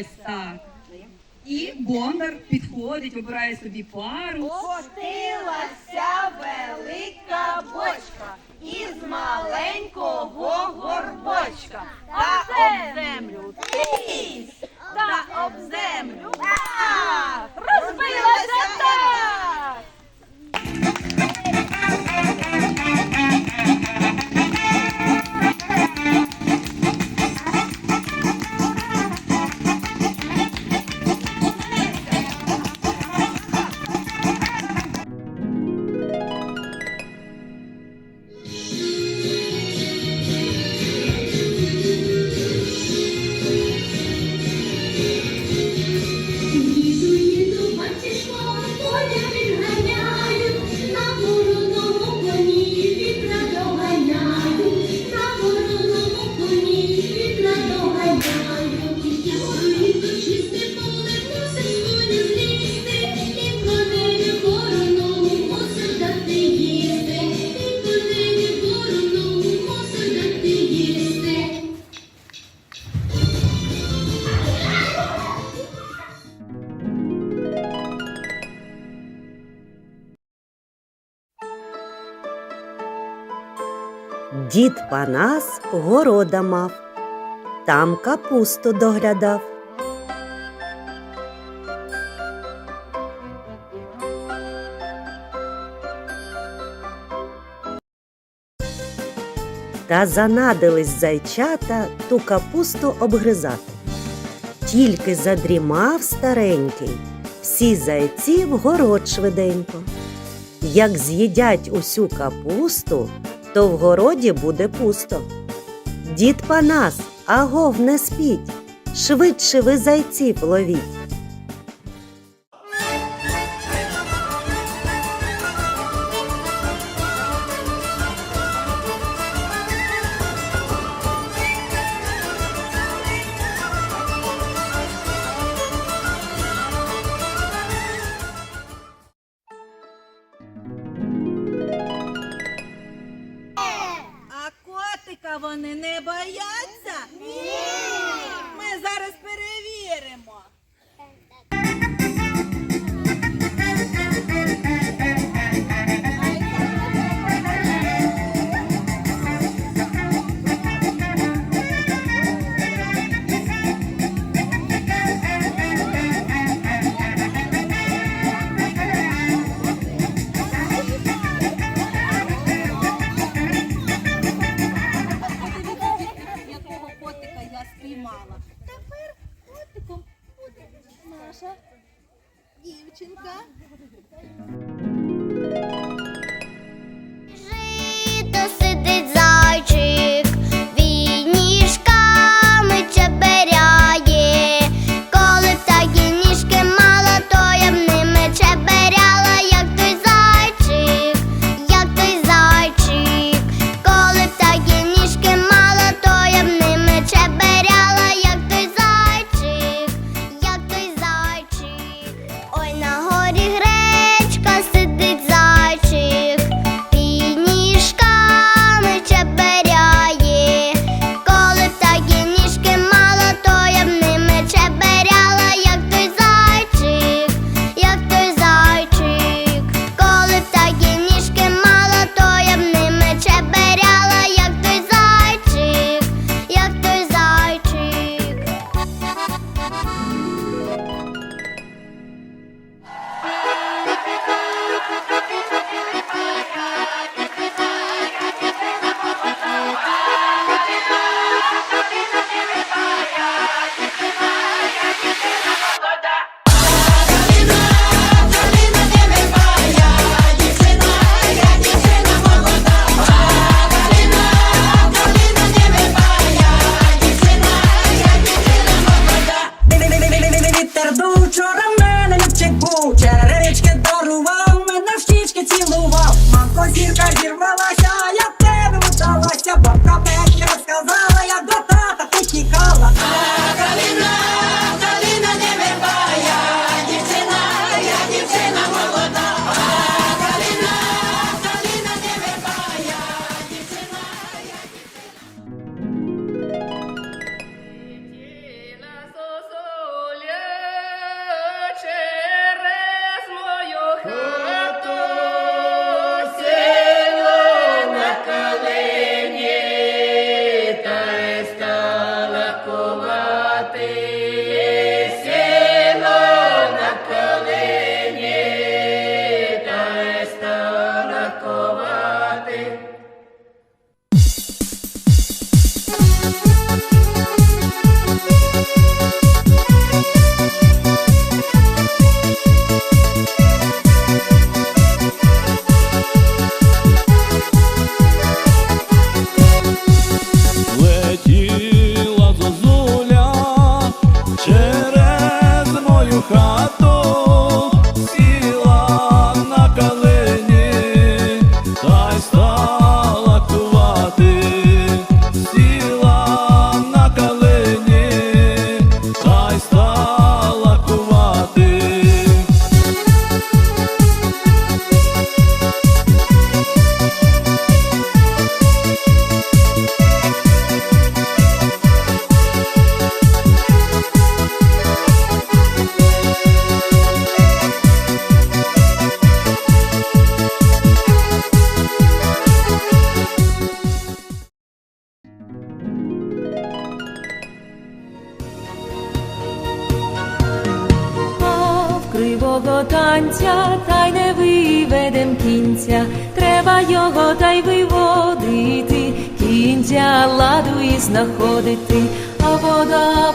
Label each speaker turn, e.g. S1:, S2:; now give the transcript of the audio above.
S1: Ось так. І бондар підходить, вибирає собі пару.
S2: Котилася велика бочка із маленького горбочка. Та об землю тись, та об землю так, розбилася так.
S3: Дід Панас города мав, там капусту доглядав. Та занадились зайчата ту капусту обгризати. Тільки задрімав старенький, всі зайці в город швиденько. Як з'їдять усю капусту, то в городі буде пусто. Дід Панас, агов не спіть, швидше ви зайців ловіть.
S4: зірка зірвалася. Танця та й не виведем кінця, треба його та й виводити, кінця ладу і знаходити, а вода